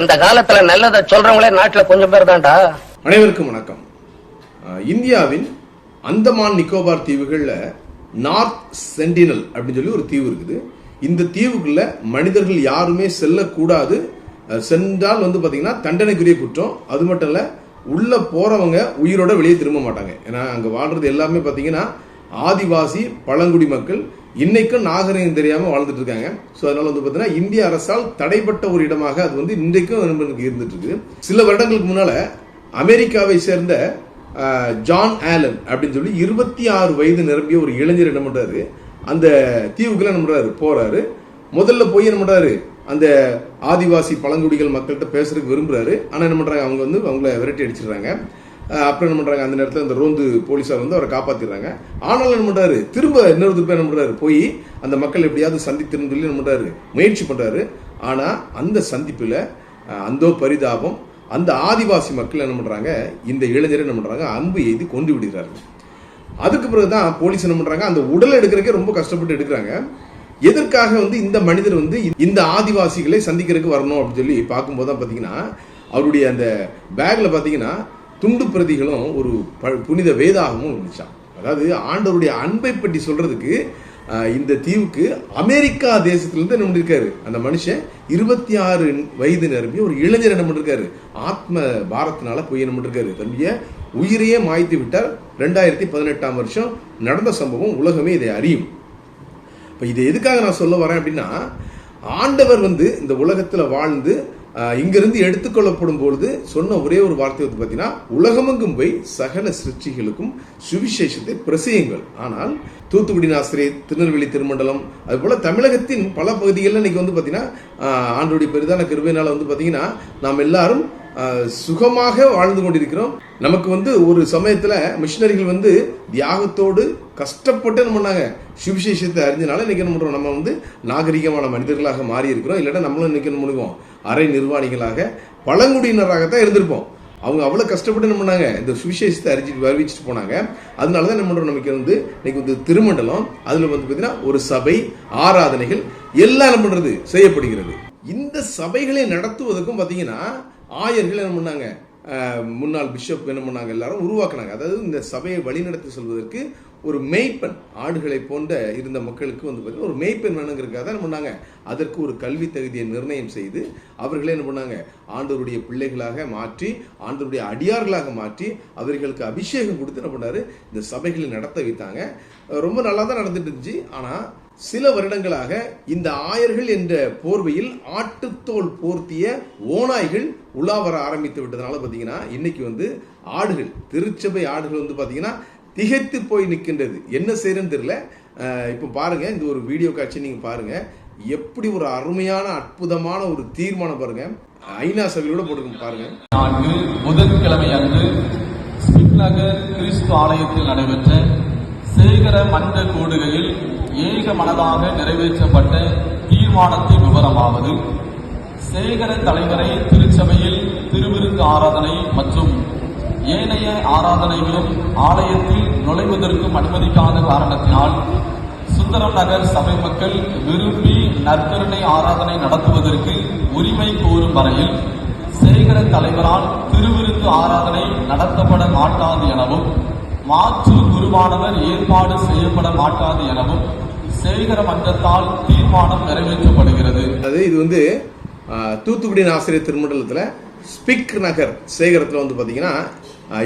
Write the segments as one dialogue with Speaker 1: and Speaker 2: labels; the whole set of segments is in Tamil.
Speaker 1: இந்த காலத்துல நல்லதை சொல்றவங்களே நாட்டுல கொஞ்சம் பேர் தான்டா.
Speaker 2: அனைவருக்கும் வணக்கம். இந்தியாவின் அந்தமான் நிக்கோபார் தீவுகளில் நார்த் சென்டினல் அப்படின்னு சொல்லி ஒரு தீவு இருக்குது. இந்த தீவுக்குள்ள மனிதர்கள் யாருமே செல்லக்கூடாது. சென்றால் வந்து பாத்தீங்கன்னா தண்டனைக்குரிய குற்றம். அது மட்டும் இல்ல உள்ள போறவங்க உயிரோட வெளியே திரும்ப மாட்டாங்க. ஏன்னா அங்க வாழ்றது எல்லாமே பாத்தீங்கன்னா ஆதிவாசி பழங்குடி மக்கள் இன்னைக்கும் நாகரிகம் தெரியாமல் வாழ்ந்துட்டு இருக்காங்க. ஸோ அதனால வந்து பார்த்தீங்கன்னா இந்திய அரசால் தடைப்பட்ட ஒரு இடமாக அது வந்து இன்றைக்கும் நண்பனுக்கு இருந்துட்டு இருக்கு. சில வருடங்களுக்கு முன்னால அமெரிக்காவை சேர்ந்த ஜான் ஆலன் அப்படின்னு சொல்லி இருபத்தி ஆறு வயது நிரம்பிய ஒரு இளைஞர் என்ன பண்றாரு? அந்த தீவுக்குள்ள என்ன பண்றாரு? போறாரு. முதல்ல போய் என்ன பண்றாரு? அந்த ஆதிவாசி பழங்குடிகள் மக்கள்கிட்ட பேசுறதுக்கு விரும்புறாரு. ஆனா என்ன பண்றாங்க? அவங்க வந்து அவங்கள விரட்டி அடிச்சிடுறாங்க. அப்புறம் என்ன பண்ணுறாங்க அந்த நேரத்தில் அந்த ரோந்து போலீஸார் வந்து அவரை காப்பாற்றிடுறாங்க ஆனாலும் என்ன பண்ணுறாரு திரும்ப இன்னொரு திருப்பி என்ன பண்ணுறாரு போய் அந்த மக்கள் எப்படியாவது சந்தித்திருந்து சொல்லி என்ன பண்ணுறாரு முயற்சி பண்ணுறாரு ஆனால் அந்த சந்திப்பில் அந்தோ பரிதாபம் அந்த ஆதிவாசி மக்கள் என்ன பண்ணுறாங்க இந்த இளைஞரை என்ன பண்ணுறாங்க அன்பு எய்து கொண்டு விடுகிறார்கள். அதுக்கு பிறகுதான் போலீஸ் என்ன பண்ணுறாங்க அந்த உடலை எடுக்கிறக்கே ரொம்ப கஷ்டப்பட்டு எடுக்கிறாங்க. எதற்காக வந்து இந்த மனிதர் வந்து இந்த ஆதிவாசிகளை சந்திக்கிறதுக்கு வரணும் அப்படின்னு சொல்லி பார்க்கும்போது தான் பார்த்தீங்கன்னா அவருடைய அந்த பேக்கில் பார்த்தீங்கன்னா துண்டு பிரதிகளும் ஒரு புனித வேதாகமும் இருந்துச்சான் அதாவது ஆண்டவருடைய அன்பை பற்றி சொல்றதுக்கு இந்த தீவுக்கு அமெரிக்கா தேசத்திலிருந்து என்ன பண்ணிருக்காரு? அந்த மனுஷன் இருபத்தி ஆறு வயது நிரம்பி ஒரு இளைஞர் என்ன பண்ணிருக்காரு? ஆத்ம பாரத்தினால போய் என்ன பண்ணிருக்காரு? தன்னுடைய உயிரையே மாய்த்து விட்டார். ரெண்டாயிரத்தி பதினெட்டாம் வருஷம் நடந்த சம்பவம் உலகமே இதை அறியும். இப்போ இதை எதுக்காக நான் சொல்ல வரேன் அப்படின்னா ஆண்டவர் வந்து இந்த உலகத்தில் வாழ்ந்து இங்கிருந்து எடுத்துக்கொள்ளப்படும் பொழுது சொன்ன ஒரே ஒரு வார்த்தை வந்து பார்த்தீங்கன்னா உலகமெங்கும் போய் சகல சிருஷ்டிகளுக்கும் சுவிசேஷத்தை பிரசியுங்கள். ஆனால் தூத்துக்குடி நாசிரி திருநெல்வேலி திருமண்டலம் அதுபோல் தமிழகத்தின் பல பகுதிகளில் இன்னைக்கு வந்து பார்த்தீங்கன்னா ஆண்டுடைய பெரிதான கிருபையினால் வந்து பார்த்தீங்கன்னா நாம் எல்லாரும் சுகமாக வாழ்ந்து கொண்டிருக்கிறோம். நமக்கு வந்து ஒரு சமயத்தில் மிஷினரிகள் வந்து தியாகத்தோடு கஷ்டப்பட்டு என்ன பண்ணாங்க? சுவிசேஷத்தை அறிஞ்சனால இன்னைக்கு என்ன பண்ணுறோம் நம்ம வந்து நாகரிகமான மனிதர்களாக மாறி இருக்கிறோம் இல்லைன்னா நம்மளும் இன்னைக்கு என்ன பண்ணுவோம்? அரை நிர்வாணிகளாக பழங்குடியினராகத்தான் இருந்திருப்போம். அவங்க அவ்வளோ கஷ்டப்பட்டு என்ன பண்ணாங்க? இந்த சுவிசேஷத்தை அறிஞ்சிட்டு அறிவிச்சிட்டு போனாங்க. அதனால தான் என்ன பண்ணுறோம் நமக்கு வந்து இன்னைக்கு வந்து திருமண்டலம் அதில் வந்து பார்த்தீங்கன்னா ஒரு சபை ஆராதனைகள் எல்லாம் என்ன பண்ணுறது செய்யப்படுகிறது. இந்த சபைகளை நடத்துவதற்கும் பார்த்தீங்கன்னா ஆயர்கள் என்ன பண்ணாங்க? முன்னாள் பிஷப் என்ன பண்ணாங்க? எல்லாரும் உருவாக்குனாங்க. அதாவது இந்த சபையை வழிநடத்தி செல்வதற்கு ஒரு மெய்ப்பெண் ஆடுகளை போன்ற இருந்த மக்களுக்கு வந்து பார்த்தீங்கன்னா ஒரு மெய்ப்பெண் வேணுங்கிறதுக்காக தான் என்ன பண்ணாங்க? அதற்கு ஒரு கல்வி தகுதியை நிர்ணயம் செய்து அவர்களே என்ன பண்ணாங்க? ஆண்டவருடைய பிள்ளைகளாக மாற்றி ஆண்டவருடைய அடியார்களாக மாற்றி அவர்களுக்கு அபிஷேகம் கொடுத்து என்ன பண்ணாரு? இந்த சபைகளை நடத்த வைத்தாங்க. ரொம்ப நல்லா தான் நடந்துட்டு இருந்துச்சு. ஆனால் சில வருடங்களாக இந்த ஆயர்கள் என்ற போர்வையில் ஆட்டுத்தோல் போர்த்திய ஓநாய்கள் உலா வர ஆரம்பித்து விட்டதுனால பார்த்தீங்கன்னா இன்னைக்கு வந்து ஆடுகள் திருச்சபை ஆடுகள் வந்து பார்த்தீங்கன்னா திகைத்து போய் நிற்கின்றது. என்ன செய்யறதுன்னு தெரியல. இப்போ பாருங்க இந்த ஒரு வீடியோ காட்சி நீங்கள் பாருங்க. எப்படி ஒரு அருமையான அற்புதமான ஒரு தீர்மானம் பாருங்க. ஐநா சபையோட போட்டுருங்க பாருங்க.
Speaker 3: நான்கு புதன்கிழமை அன்று ஸ்மித் நகர் கிறிஸ்து ஆலயத்தில் நடைபெற்ற சேகர மன்ற கூடுகையில் ஏக மனதாக நிறைவேற்றப்பட்ட தீர்மானத்தின் விவரமாவது சேகர தலைவரை திருச்சபையில் திருவிருந்து ஆராதனை மற்றும் ஏனைய ஆராதனைகளும் ஆலயத்தில் நுழைவதற்கும் அனுமதிக்காத காரணத்தினால் சுந்தரம் நகர் சபை மக்கள் விரும்பி நற்கருணை ஆராதனை நடத்துவதற்கு உரிமை கோரும் வரையில் சேகர தலைவரால் திருவிருந்து ஆராதனை நடத்தப்பட மாட்டாது எனவும் மாற்று குருவானவர் ஏற்பாடு செய்யப்பட மாட்டாது எனவும் சேகர மன்றத்தால் தீர்மானம் நிறைவேற்றப்படுகிறது.
Speaker 2: அதாவது இது வந்து தூத்துக்குடி ஆசிரியர் திருமண்டலத்தில் ஸ்பிக் நகர் சேகரத்தில் வந்து பார்த்தீங்கன்னா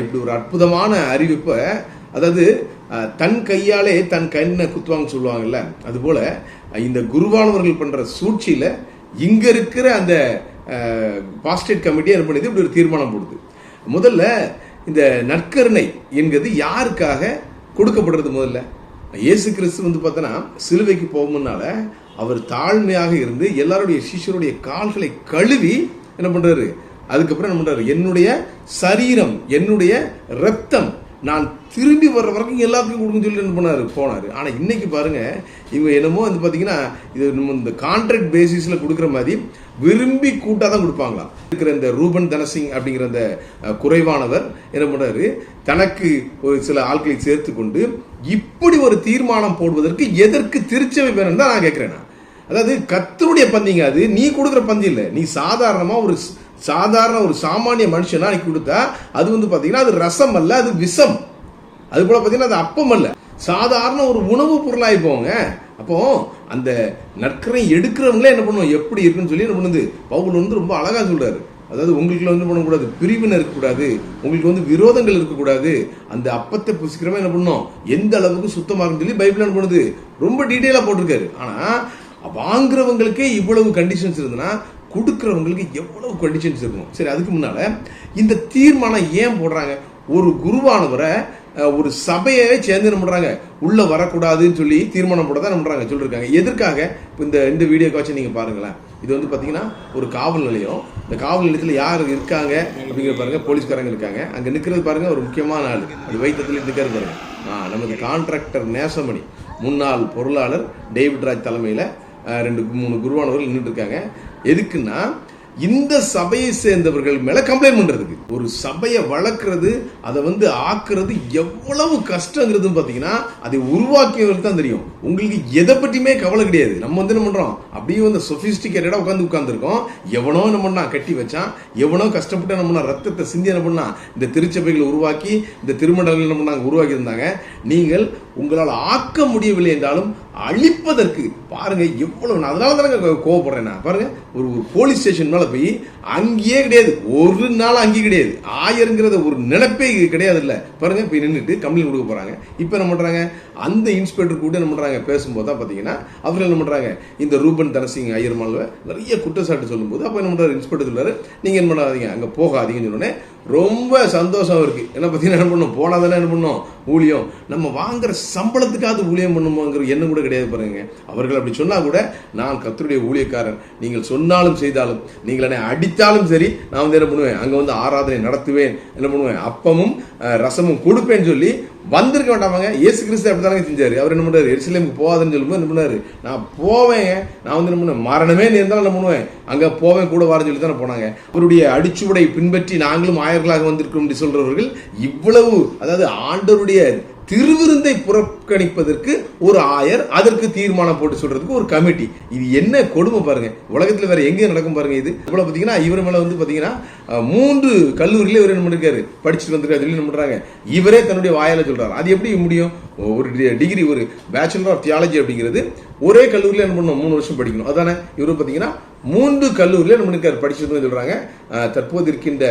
Speaker 2: இப்படி ஒரு அற்புதமான அறிவிப்பை அதாவது தன் கையாலே தன் கண்ணை குத்துவாங்கன்னு சொல்லுவாங்கல்ல அதுபோல் இந்த குருவானவர்கள் பண்ணுற சூழ்ச்சியில் இங்கே இருக்கிற அந்த பாஸ்டேட் கமிட்டி என்ன பண்ணுது இப்படி ஒரு தீர்மானம் போடுது. முதல்ல இந்த நற்கருணை என்கிறது யாருக்காக கொடுக்கப்படுறது முதல்ல. இயேசு கிறிஸ்து வந்து பார்த்தோன்னா சிலுவைக்கு போகும்னால அவர் தாழ்மையாக இருந்து எல்லாருடைய சிஷ்யருடைய கால்களை கழுவி என்ன பண்ணுறாரு அதுக்கப்புறம் என்ன பண்ணுறாரு என்னுடைய சரீரம் என்னுடைய ரத்தம் நான் திரும்பி வர்ற வரைக்கும் எல்லாத்துக்கும் கொடுக்குன்னு சொல்லி என்ன பண்ணார்? போனார். ஆனால் இன்றைக்கி பாருங்கள் இவங்க என்னமோ வந்து பார்த்தீங்கன்னா இது நம்ம இந்த கான்ட்ராக்ட் பேசிஸில் கொடுக்குற மாதிரி விரும்பி கூட்டாக தான் கொடுப்பாங்களாம் இருக்கிற இந்த ரூபன் தனசிங் அப்படிங்கிற அந்த குறைவானவர் என்ன பண்றாரு தனக்கு ஒரு சில ஆட்களை சேர்த்து கொண்டு இப்படி ஒரு தீர்மானம் போடுவதற்கு எதற்கு திருச்சபை வேணும்னு தான் நான் கேட்குறேன் அதாவது கத்தருடைய பந்திங்க அது. நீ கொடுக்குற பந்தி இல்லை. நீ சாதாரணமாக ஒரு சாதாரண ஒரு சாமானிய மனுஷனா அன்னைக்கு கொடுத்தா அது வந்து பார்த்தீங்கன்னா அது ரசம் அல்ல அது விஷம். அது போல பார்த்தீங்கன்னா அது அப்பம் அல்ல. சாதாரண ஒரு உணவு பொருளாகி போங்க. அப்போ அந்த நற்கரை எடுக்கிறவங்களே என்ன பண்ணுவோம் எப்படி இருக்குன்னு சொல்லி என்ன பண்ணுது? பவுல் வந்து ரொம்ப அழகாக சொல்கிறாரு அதாவது உங்களுக்குள்ள வந்து பண்ணக்கூடாது. பிரிவினை இருக்கக்கூடாது. உங்களுக்கு வந்து விரோதங்கள் இருக்கக்கூடாது. அந்த அப்பத்தை புசிக்கிறவன் என்ன பண்ணும்? எந்த அளவுக்கு சுத்தமாக இருக்குன்னு சொல்லி பைபிள் என்ன பண்ணுது? ரொம்ப டீட்டெயிலாக போட்டிருக்காரு. ஆனால் வாங்குறவங்களுக்கே இவ்வளவு கண்டிஷன்ஸ் இருந்ததுன்னா கொடுக்குறவங்களுக்கு எவ்வளவு கண்டிஷன்ஸ் இருக்கும் சரி அதுக்கு முன்னால் இந்த தீர்மானம் ஏன் போடுறாங்க? ஒரு குருவானவரை ஒரு சபையவே சேர்ந்து என்ன பண்ணுறாங்க உள்ளே வரக்கூடாதுன்னு சொல்லி தீர்மானம் போட தான் என்ன சொல்லியிருக்காங்க எதற்காக? இந்த இந்த வீடியோ காட்சி நீங்கள் பாருங்களேன். இது வந்து பார்த்தீங்கன்னா ஒரு காவல் நிலையம். இந்த காவல் நிலையத்தில் யார் இருக்காங்க அப்படிங்கிற பாருங்க. போலீஸ்காரங்க இருக்காங்க. அங்கே நிற்கிறது பாருங்கள் ஒரு முக்கியமான ஆள். அது வைத்தத்தில் நிற்கிறது பாருங்க. ஆ, நமது கான்ட்ராக்டர் நேசமணி. முன்னாள் பொருளாளர் டேவிட் ராஜ் தலைமையில் ரெண்டு மூணு குருவானவர்கள் நின்றுட்டு இருக்காங்க. எதுக்குன்னா இந்த சபையை சேர்ந்தவர்கள் மேல கம்ப்ளைண்ட் பண்றதுக்கு. ஒரு சபையை வளர்க்கறது அதை வந்து ஆக்குறது எவ்வளவு கஷ்டங்கிறது பாத்தீங்கன்னா அதை உருவாக்கியவர்கள் தான் தெரியும். உங்களுக்கு எதை பற்றியுமே கவலை கிடையாது. நம்ம வந்து என்ன பண்றோம்? அப்படியே வந்து சொபிஸ்டிகேட்டடா உட்காந்து உட்காந்துருக்கோம் எவனோ என்ன பண்ணா கட்டி வச்சான். எவனோ கஷ்டப்பட்டு என்ன பண்ணா ரத்தத்தை சிந்தி என்ன பண்ணா இந்த திருச்சபைகளை உருவாக்கி இந்த திருமண்டலங்கள் என்ன பண்ணாங்க உருவாக்கி இருந்தாங்க நீங்கள் உங்களால் ஆக்க முடியவில்லை என்றாலும் அழிப்பதற்கு. பாருங்க எவ்வளவு நான் அதனால தானே கோவப்படுறேன் நான். பாருங்க ஒரு ஒரு போலீஸ் ஸ்டேஷன் மேலே போய் அங்கேயே கிடையாது. ஒரு நாள் அங்கேயே கிடையாது. ஆயருங்கிறத ஒரு நினைப்பே கிடையாது இல்லை பாருங்க போய் நின்றுட்டு கம்ப்ளைண்ட் கொடுக்க போகிறாங்க இப்போ என்ன பண்ணுறாங்க அந்த இன்ஸ்பெக்டர் கூட என்ன பண்ணுறாங்க பேசும்போது தான் பார்த்தீங்கன்னா அவர்கள் என்ன பண்ணுறாங்க இந்த ரூபன் தனசிங் ஐயர் மேல நிறைய குற்றச்சாட்டு சொல்லும்போது அப்போ என்ன பண்ணுறாரு இன்ஸ்பெக்டர் சொல்றாரு நீங்கள் என்ன பண்ணாதீங்க அங்கே போகாதீங்கன்னு சொன்னோன்னே ரொம்ப சந்தோஷம் இருக்கு என்ன பார்த்தீங்கன்னா என்ன பண்ணும் போனால் தானே என்ன பண்ணும் ஊழியம். நம்ம வாங்குற சம்பளத்துக்காவது ஊழியம் பண்ணுமோங்கிற எண்ணம் கூட கிடையாது பாருங்க. அவர்கள் அப்படி சொன்னா கூட நான் கத்தருடைய ஊழியக்காரன். நீங்கள் சொன்னாலும் செய்தாலும் நீங்கள் என்னை அடித்தாலும் சரி நான் வந்து என்ன பண்ணுவேன்? அங்கே வந்து ஆராதனை நடத்துவேன். என்ன பண்ணுவேன்? அப்பமும் ரசமும் கொடுப்பேன்னு சொல்லி வந்திருக்க வேண்டாமாங்க இயேசு கிறிஸ்து அப்படித்தானே செஞ்சார். அவர் என்ன பண்ணார்? எரிசிலேமுக்கு போகாதுன்னு சொல்லும்போது என்ன பண்ணாரு? நான் போவேங்க நான் வந்து என்ன பண்ணுவேன்? மரணமே நேர்ந்தாலும் என்ன பண்ணுவேன்? அங்கே போவேன் கூட வரேன்னு சொல்லி தானே போனாங்க. அவருடைய அடிச்சுவடை பின்பற்றி நாங்களும் ஆயர்களாக வந்திருக்கோம் என்று சொல்றவர்கள் இவ்வளவு அதாவது ஆண்டவருடைய திருவிருந்தை புறக்கணிப்பதற்கு ஒரு ஆயர் அதற்கு தீர்மானம் போட்டு சொல்றதுக்கு ஒரு கமிட்டி. இது என்ன கொடுமை பாருங்க. உலகத்தில் வேற எங்கேயும் நடக்கும் பாருங்க இது. இவ்வளவு பாத்தீங்கன்னா இவர் மேல வந்து பாத்தீங்கன்னா மூன்று கல்லூரியில இவர் என்ன பண்ணிருக்காரு படிச்சுட்டு வந்திருக்காரு. சொல்லி என்ன பண்றாங்க? இவரே தன்னுடைய வாயால சொல்றாரு. அது எப்படி முடியும்? ஒரு டிகிரி ஒரு பேச்சுலர் ஆஃப் தியாலஜி அப்படிங்கிறது ஒரே கல்லூரியில என்ன பண்ணணும்? மூணு வருஷம் படிக்கணும். அதானே? இவரு பாத்தீங்கன்னா மூன்று கல்லூரியில் என்ன பண்ணிருக்காரு? படிச்சிருந்தோம் சொல்றாங்க. தற்போது இருக்கின்ற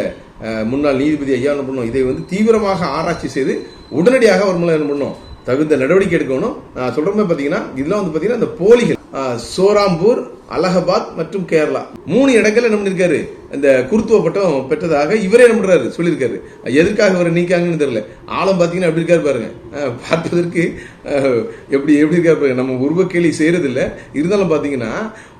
Speaker 2: முன்னாள் நீதிபதி ஐயா என்ன பண்ணணும்? இதை வந்து தீவிரமாக ஆராய்ச்சி செய்து உடனடியாக அவர் மேல என்ன பண்ணணும்? தகுந்த நடவடிக்கை எடுக்கணும். நான் சொல்ற மாதிரி பாத்தீங்கன்னா இதெல்லாம் வந்து பாத்தீங்கன்னா இந்த போலிகள் சோராம்பூர் அலகாபாத் மற்றும் கேரளா மூணு இடங்கள்ல என்ன பண்ணிருக்காரு? இந்த குருத்துவ பட்டம் பெற்றதாக இவரே என்ன பண்ணுறாரு சொல்லியிருக்காரு. எதற்காக இவரை நீக்காங்கன்னு தெரியல. ஆழம் பார்த்தீங்கன்னா எப்படி இருக்காரு பாருங்க. பார்த்ததற்கு பார்ப்பதற்கு எப்படி எப்படி இருக்காரு பாருங்க. நம்ம உருவ கேள்வி இல்ல இருந்தாலும் பார்த்தீங்கன்னா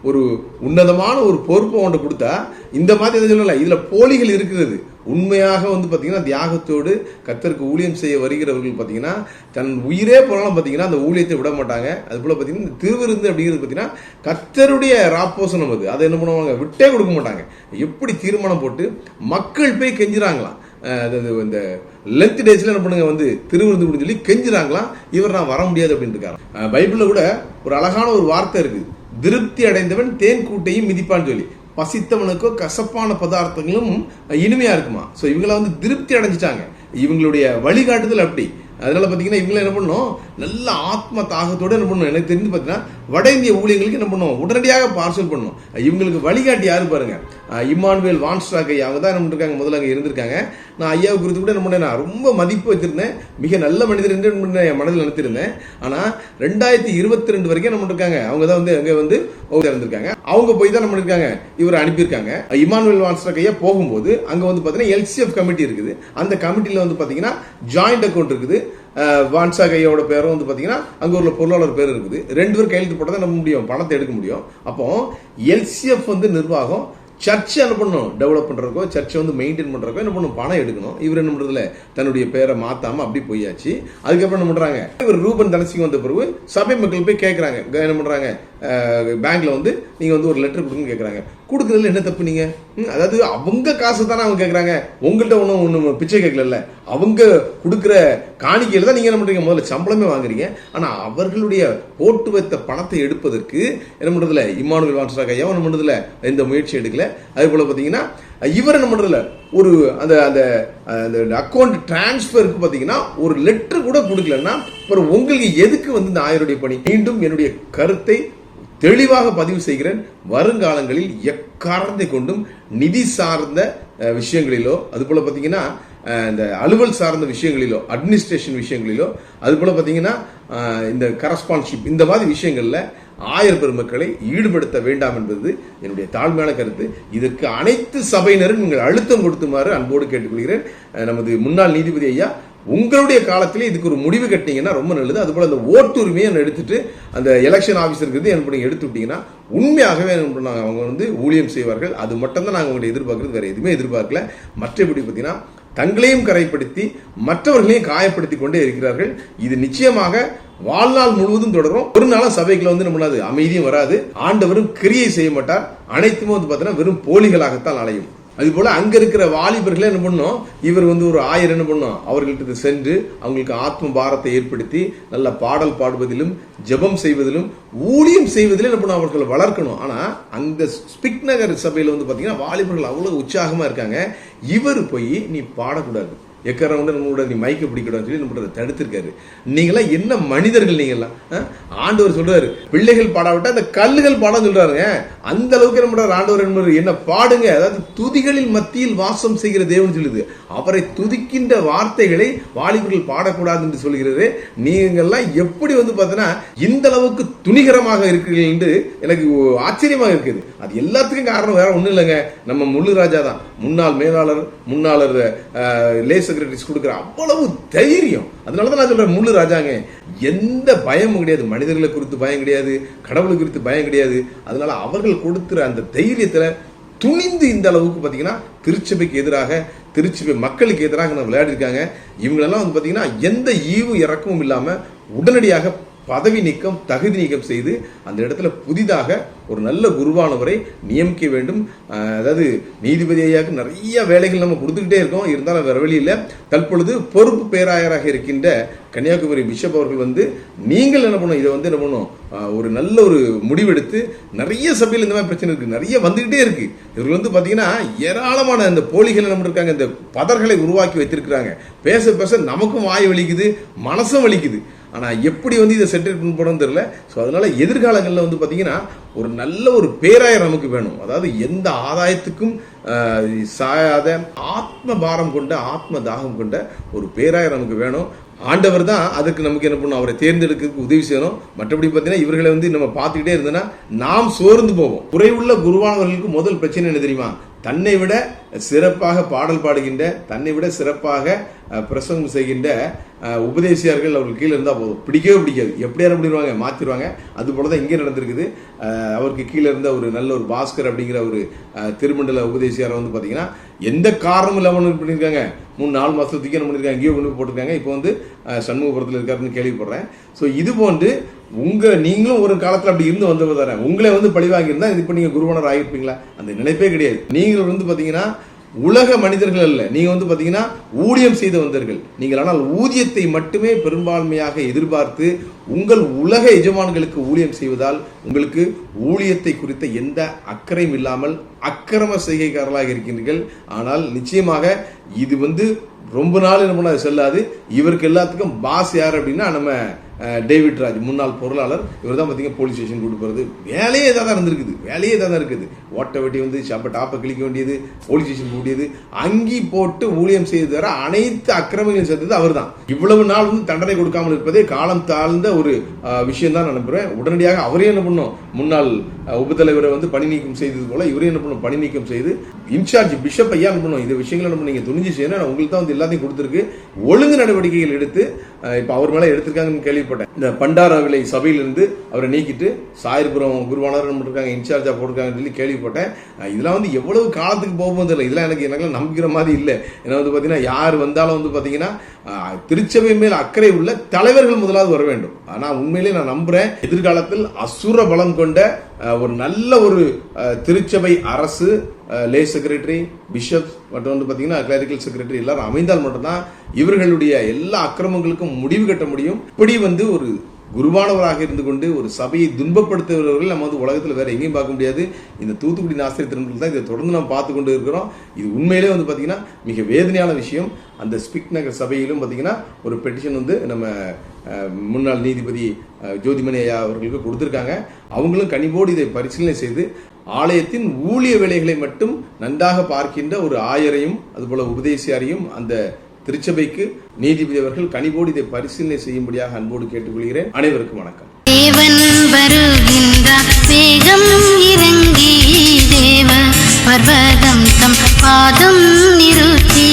Speaker 2: ஒரு உன்னதமான ஒரு பொறுப்பை அவன்கிட்ட கொடுத்தா இந்த மாதிரி எதுவும் சொல்லலை. இதில் போலிகள் இருக்கிறது. உண்மையாக வந்து பார்த்தீங்கன்னா தியாகத்தோடு கத்தருக்கு ஊழியம் செய்ய வருகிறவர்கள் பார்த்தீங்கன்னா தன் உயிரே போனாலும் பார்த்தீங்கன்னா அந்த ஊழியத்தை விட மாட்டாங்க. அது போல் பார்த்தீங்கன்னா திருவிருந்து அப்படிங்கிறது பார்த்தீங்கன்னா கத்தருடைய ராப்போசனம் அது. அதை என்ன பண்ணுவாங்க? விட்டே கொடுக்க மாட்டாங்க. எப்படி தீர்மானம் போட்டு மக்கள் போய் கெஞ்சுறாங்களாம் அதாவது அது இந்த லென்த் டேஸ்ல என்ன பண்ணுங்க வந்து திருவிருந்து சொல்லி கெஞ்சுறாங்களாம் இவர் நான் வர முடியாது அப்படின்னு இருக்காரு. அஹ் பைபிள்ல கூட ஒரு அழகான ஒரு வார்த்தை இருக்கு. திருப்தி அடைந்தவன் தேன் கூட்டையும் மிதிப்பான்னு சொல்லி. பசித்தவனுக்கோ கசப்பான பதார்த்தங்களும் இனிமையாக இருக்குமா? ஸோ இவங்கள வந்து திருப்தி அடைஞ்சிட்டாங்க. இவங்களுடைய வழிகாட்டுதல் அப்படி. அதனால பார்த்தீங்கன்னா இவங்களாம் என்ன பண்ணணும்? நல்ல ஆத்ம தாகத்தோடு என்ன பண்ணணும்? எனக்கு தெரிஞ்சு பார்த்தீங்கன்னா வட இந்திய ஊழியர்களுக்கு என்ன பண்ணுவோம் உடனடியாக பார்சல் பண்ணணும். இவங்களுக்கு வழிகாட்டி யாரு பாருங்க? இம்மானுவேல் வான்ஸ்டாக் ஐயா. அவங்க தான் என்ன பண்ணிருக்காங்க? முதல்ல அங்கே இருந்திருக்காங்க. நான் ஐயாவை குறித்து கூட என்ன பண்ணேன்? நான் ரொம்ப மதிப்பு வச்சிருந்தேன். மிக நல்ல மனிதர் என்று என் மனதில் நினைத்திருந்தேன். ஆனால் ரெண்டாயிரத்தி இருபத்தி ரெண்டு வரைக்கும் என்ன பண்ணிருக்காங்க? அவங்க தான் வந்து அங்கே வந்து இருந்திருக்காங்க. அவங்க போய் தான் என்ன பண்ணிருக்காங்க? இவர் அனுப்பியிருக்காங்க. இமானுவேல் வான்ஸ்டாக் ஐயா போகும்போது அங்கே வந்து பார்த்தீங்கன்னா எல்சிஎஃப் கமிட்டி இருக்குது. அந்த கமிட்டியில் வந்து பார்த்தீங்கன்னா ஜாயிண்ட் அக்கௌண்ட் இருக்குது. வான்சா கையோட பேரும் வந்து பார்த்தீங்கன்னா அங்கே ஒரு பொருளாளர் பேர் இருக்குது. ரெண்டு பேரும் கையெழுத்து போட்டால் தான் நம்ம முடியும் பணத்தை எடுக்க முடியும். அப்போ எல்சிஎஃப் வந்து நிர்வாகம் சர்ச்சை என்ன பண்ணணும் டெவலப் பண்ணுறக்கோ சர்ச்சை வந்து மெயின்டைன் பண்ணுறக்கோ என்ன பண்ணணும் பணம் எடுக்கணும். இவர் என்ன பண்ணுறதுல தன்னுடைய பேரை மாற்றாமல் அப்படி போயாச்சு. அதுக்கப்புறம் என்ன பண்ணுறாங்க இவர் ரூபன் தனசிங்க வந்த பிறகு சபை மக்கள் போய் கேட்குறாங்க என்ன பண்ணுறாங்க பேங்க்ல வந்து நீங்க வந்து ஒரு லெட்டர் கொடுங்கன்னு கேட்குறாங்க கொடுக்குறதுல என்ன தப்பு நீங்கள் அதாவது அவங்க காசு தானே அவங்க கேட்குறாங்க உங்கள்கிட்ட ஒன்றும் ஒன்றும் பிச்சை கேட்கல அவங்க கொடுக்குற காணிக்கையில் தான் நீங்க என்ன பண்ணுறீங்க முதல்ல சம்பளமே வாங்குறீங்க. ஆனால் அவர்களுடைய போட்டு வைத்த பணத்தை எடுப்பதற்கு என்ன பண்றதுல இம்மானுவேல் வான்ஸ்டாக் ஐயா என்ன பண்றதுல எந்த முயற்சி எடுக்கல. அதே போல் பார்த்தீங்கன்னா இவர் என்ன பண்றதுல? ஒரு அந்த அந்த அந்த அக்கௌண்ட் டிரான்ஸ்ஃபருக்கு பார்த்தீங்கன்னா ஒரு லெட்டர் கூட கொடுக்கலன்னா அப்புறம் உங்களுக்கு எதுக்கு வந்து இந்த ஆயருடைய பணி? மீண்டும் என்னுடைய கருத்தை தெளிவாக பதிவு செய்கிறேன். வருங்காலங்களில் எக்காரணத்தை கொண்டும் நிதி சார்ந்த விஷயங்களிலோ அதுபோல் பார்த்தீங்கன்னா இந்த அலுவல் சார்ந்த விஷயங்களிலோ அட்மினிஸ்ட்ரேஷன் விஷயங்களிலோ அதுபோல் பார்த்தீங்கன்னா இந்த கரஸ்பான்ஷிப் இந்த மாதிரி விஷயங்களில் ஆயர் பெருமக்களை ஈடுபடுத்த வேண்டாம் என்பது என்னுடைய தாழ்மையான கருத்து. இதற்கு அனைத்து சபையினரும் நீங்கள் அழுத்தம் கொடுத்துமாறு அன்போடு கேட்டுக்கொள்கிறேன். நமது முன்னாள் நீதிபதி ஐயா உங்களுடைய காலத்திலே இதுக்கு ஒரு முடிவு கட்டிங்கன்னா ரொம்ப நல்லது. அதுபோல் அந்த ஓட்டுரிமையை எடுத்துட்டு அந்த எலெக்ஷன் ஆஃபீஸருக்கு என்ன பண்ணி எடுத்து விட்டீங்கன்னா உண்மையாகவே என்ன அவங்க வந்து ஊழியம் செய்வார்கள். அது மட்டும்தான் நாங்கள் உங்களை எதிர்பார்க்குறது. வேறு எதுவுமே எதிர்பார்க்கல. மற்றபடி பார்த்தீங்கன்னா தங்களையும் கரைப்படுத்தி மற்றவர்களையும் காயப்படுத்தி கொண்டே இருக்கிறார்கள். இது நிச்சயமாக வாழ்நாள் முழுவதும் தொடரும். ஒரு நாளும் சபைக்குள்ள வந்து நம்ம அமைதியும் வராது. ஆண்டவரும் கிரியை செய்ய மாட்டார். அனைத்துமே வந்து பார்த்தீங்கன்னா வெறும் போலிகளாகத்தான் அலையும். அது போல அங்க இருக்கிற வாலிபர்களே என்ன பண்ணும்? இவர் வந்து ஒரு ஆயர் என்ன பண்ணும்? அவர்கள்ட்ட சென்று அவங்களுக்கு ஆத்ம பாரத்தை ஏற்படுத்தி நல்ல பாடல் பாடுவதிலும் ஜெபம் செய்வதிலும் ஊழியம் செய்வதிலும் என்ன பண்ணும்? அவர்களை வளர்க்கணும். ஆனா அந்த ஸ்பிக் நகர் சபையில வந்து பாத்தீங்கன்னா வாலிபர்கள் அவ்வளவு உற்சாகமா இருக்காங்க. இவர் போய் நீ பாடக்கூடாது. எக்கரம் வந்து நம்மளோட நீ மைக்க பிடிக்கணும்னு சொல்லி நம்மளோட தடுத்திருக்காரு. நீங்களாம் என்ன மனிதர்கள் நீங்களாம் ஆ? ஆண்டவர் சொல்றாரு. பிள்ளைகள் பாடாவிட்டா அந்த கல்லுகள் பாடம் சொல்றாருங்க. அந்த அளவுக்கு நம்மளோட ஆண்டவர் என்பவர் என்ன பாடுங்க? அதாவது துதிகளில் மத்தியில் வாசம் செய்கிற தேவன் சொல்லுது. அவரை துதிக்கின்ற வார்த்தைகளை வாலிபர்கள் பாடக்கூடாது என்று சொல்கிறது நீங்கள்லாம் எப்படி வந்து பார்த்தீங்கன்னா இந்த அளவுக்கு துணிகரமாக இருக்கிறீர்கள் என்று எனக்கு ஆச்சரியமாக இருக்குது. அது எல்லாத்துக்கும் காரணம் வேற ஒன்றும் இல்லைங்க. நம்ம முள்ளு ராஜா தான். முன்னாள் மேலாளர் முன்னாளர் லேசர் செக்ரட்டரிஸ் கொடுக்குற அவ்வளவு தைரியம். அதனால தான் நான் சொல்றேன் முள்ளு ராஜாங்க எந்த பயமும் கிடையாது. மனிதர்களை குறித்து பயம் கிடையாது கடவுளை குறித்து பயம் கிடையாது. அதனால அவர்கள் கொடுத்துற அந்த தைரியத்தில் துணிந்து இந்த அளவுக்கு பார்த்தீங்கன்னா திருச்சபைக்கு எதிராக திருச்சபை மக்களுக்கு எதிராக விளையாடிருக்காங்க. இவங்களெல்லாம் வந்து பார்த்தீங்கன்னா எந்த ஈவு இறக்கமும் இல்லாமல் உடனடியாக பதவி நீக்கம் தகுதி நீக்கம் செய்து அந்த இடத்துல புதிதாக ஒரு நல்ல குருவானவரை நியமிக்க வேண்டும். அதாவது நீதிபதி ஐயாவுக்கு நிறைய வேலைகள் நம்ம கொடுத்துக்கிட்டே இருக்கோம். இருந்தாலும் வேற வழியில் தற்பொழுது பொறுப்பு பேராயராக இருக்கின்ற கன்னியாகுமரி பிஷப் அவர்கள் வந்து நீங்கள் என்ன பண்ணணும்? இதை வந்து என்ன பண்ணணும்? ஒரு நல்ல ஒரு முடிவெடுத்து நிறைய சபையில் இந்த மாதிரி பிரச்சனை இருக்குது நிறைய வந்துக்கிட்டே இருக்குது இவர்கள் வந்து பார்த்தீங்கன்னா ஏராளமான இந்த போலிகள் என்ன பண்ணிருக்காங்க? இந்த பதர்களை உருவாக்கி வைத்திருக்கிறாங்க. பேச பேச நமக்கும் வாய் வலிக்குது மனசும் வலிக்குது. ஆனால் எப்படி வந்து இதை செட்டில் பண்ண போறோம்னு தெரியல. ஸோ அதனால் எதிர்காலங்களில் வந்து பார்த்திங்கன்னா ஒரு நல்ல ஒரு பேராயர் நமக்கு வேணும். அதாவது எந்த ஆதாயத்துக்கும் சாயாத ஆத்ம பாரம் கொண்ட ஆத்ம தாகம் கொண்ட ஒரு பேராயர் நமக்கு வேணும். ஆண்டவர் தான் அதுக்கு நமக்கு என்ன பண்ணணும் அவரை தேர்ந்தெடுக்கிறதுக்கு உதவி செய்யணும். மற்றபடி பார்த்தீங்கன்னா இவர்களை வந்து நம்ம பார்த்துக்கிட்டே இருந்தோன்னா நாம் சோர்ந்து போவோம். குறைவுள்ள குருவானவர்களுக்கு முதல் பிரச்சனை என்ன தெரியுமா? தன்னை விட சிறப்பாக பாடல் பாடுகின்ற தன்னை விட சிறப்பாக பிரசங்கம் செய்கின்ற உபதேசியார்கள் அவர்கள் கீழே இருந்தால் போதும். பிடிக்கவே பிடிக்காது. எப்படியா பண்ணிடுவாங்க மாற்றிடுவாங்க அது போல தான் இங்கே நடந்திருக்குது. அவருக்கு கீழே இருந்த ஒரு நல்ல ஒரு பாஸ்கர் அப்படிங்கிற ஒரு திருமண்டல உபதேசியாரை வந்து பார்த்தீங்கன்னா எந்த காரணமும் இல்லாமல் பண்ணியிருக்காங்க மூணு நாலு மாதத்துக்கு என்ன பண்ணியிருக்காங்க இங்கேயோ கொண்டு போட்டிருக்காங்க. இப்போ வந்து சண்முகபுரத்தில் இருக்காருன்னு கேள்விப்படுறேன். ஸோ இது போன்று உங்க நீங்களும் ஒரு காலத்துல அப்படி இருந்து வந்தவர் தானே. உங்களே வந்து பழிவாங்கி இருந்தா இப்ப நீங்க குருவனர் ஆகிருப்பீங்களா அந்த நினைப்பே கிடையாது. நீங்கள் வந்து பாத்தீங்கன்னா உலக மனிதர்கள் அல்ல. நீங்க வந்து பாத்தீங்கன்னா ஊழியம் செய்து வந்தீர்கள் நீங்கள் ஆனால் ஊதியத்தை மட்டுமே பெரும்பான்மையாக எதிர்பார்த்து உங்கள் உலக எஜமான்களுக்கு ஊழியம் செய்வதால் உங்களுக்கு ஊழியத்தை குறித்த எந்த அக்கறையும் இல்லாமல் அக்கிரம செய்கைக்காரர்களாக இருக்கின்றீர்கள். ஆனால் நிச்சயமாக இது வந்து ரொம்ப நாள் என்ன பண்ண செல்லாது. இவருக்கு எல்லாத்துக்கும் பாஸ் யார் அப்படின்னா நம்ம டேவிட் ராஜ் முன்னாள் பொருளாளர் இவர் தான் பார்த்தீங்கன்னா போலீஸ் ஸ்டேஷன் கூட்டு போகிறது வேலையே இதாக தான் இருந்திருக்குது. வேலையே இதாக தான் இருக்குது. ஓட்டை வெட்டி வந்து சாப்ப டாப்பை கிழிக்க வேண்டியது போலீஸ் ஸ்டேஷன் கூட்டியது. அங்கி போட்டு ஊழியம் செய்து தர அனைத்து அக்கிரமங்களும் சேர்த்தது அவர் தான் இவ்வளவு நாள் வந்து தண்டனை கொடுக்காமல் இருப்பதே காலம் தாழ்ந்த ஒரு விஷயம் தான் நான் உடனடியாக அவரே என்ன பண்ணும்? முன்னாள் உபத்தலைவரை வந்து பணி நீக்கம் செய்தது போல இவரே என்ன பண்ணும்? பணி நீக்கம் செய்து இன்சார்ஜ் பிஷப் ஐயா என்ன பண்ணும்? இந்த விஷயங்களை நம்ம நீங்கள் துணிஞ்சு செய்யணும். உங்களுக்கு தான் வந்து எல்லாத்தையும் கொடுத்துருக்கு. ஒழுங்கு நடவடிக்கைகள் எடுத்து இப்ப அவர் மேல எடுத்திருக்காங்கன்னு கேள்விப்பட்டேன். இந்த பண்டார விலை சபையிலிருந்து அவரை நீக்கிட்டு சாயர்புரம் குருவானர் இருக்காங்க இன்சார்ஜா போட்டிருக்காங்கன்னு சொல்லி கேள்விப்பட்டேன். இதெல்லாம் வந்து எவ்வளவு காலத்துக்கு போகும் தெரியல. இதெல்லாம் எனக்கு எனக்கு நம்பிக்கிற மாதிரி இல்லை. ஏன்னா வந்து பாத்தீங்கன்னா யார் வந்தாலும் வந்து பாத்தீங்கன்னா திருச்சபை மேல் அக்கறை உள்ள தலைவர்கள் முதலாவது வர வேண்டும். ஆனா உண்மையிலே நான் நம்புறேன் எதிர்காலத்தில் அசுர பலம் கொண்ட ஒரு நல்ல ஒரு திருச்சபை அரசு லே செக்ரட்டரி பிஷப் மற்றும் வந்து பார்த்தீங்கன்னா கிளரிக்கல் செக்ரட்டரி எல்லாரும் அமைந்தால் மட்டும்தான் இவர்களுடைய எல்லா அக்கிரமங்களுக்கும் முடிவு கட்ட முடியும். இப்படி வந்து ஒரு குருவானவராக இருந்து கொண்டு ஒரு சபையை துன்பப்படுத்துகிறவர்கள் நம்ம வந்து உலகத்தில் வேற எங்கேயும் பார்க்க முடியாது. இந்த தூத்துக்குடி நாசிரியர் திருமணத்தில் தான் இதை தொடர்ந்து நாம் பார்த்து கொண்டு இருக்கிறோம். இது உண்மையிலே வந்து பார்த்தீங்கன்னா மிக வேதனையான விஷயம். அந்த ஸ்பிக் நகர் சபையிலும் பார்த்தீங்கன்னா ஒரு பெட்டிஷன் வந்து நம்ம முன்னாள் நீதிபதி ஜோதிமணி ஐயா அவர்களுக்கு கொடுத்துருக்காங்க. அவங்களும் கனிவோடு இதை பரிசீலனை செய்து ஆலயத்தின் ஊழிய வேலைகளை மட்டும் நன்றாக பார்க்கின்ற ஒரு ஆயரையும் அதுபோல உபதேசியாரையும் அந்த திருச்சபைக்கு நீதிபதி அவர்கள் கனிபோடு இதை பரிசீலனை செய்யும்படியாக அன்போடு கேட்டுக்கொள்கிறேன். அனைவருக்கும் வணக்கம்.
Speaker 4: தேவன் வருகின்றார் வேகம் இறங்கி தேவ பர்வதம் தம் பாதம் நிறுத்தி.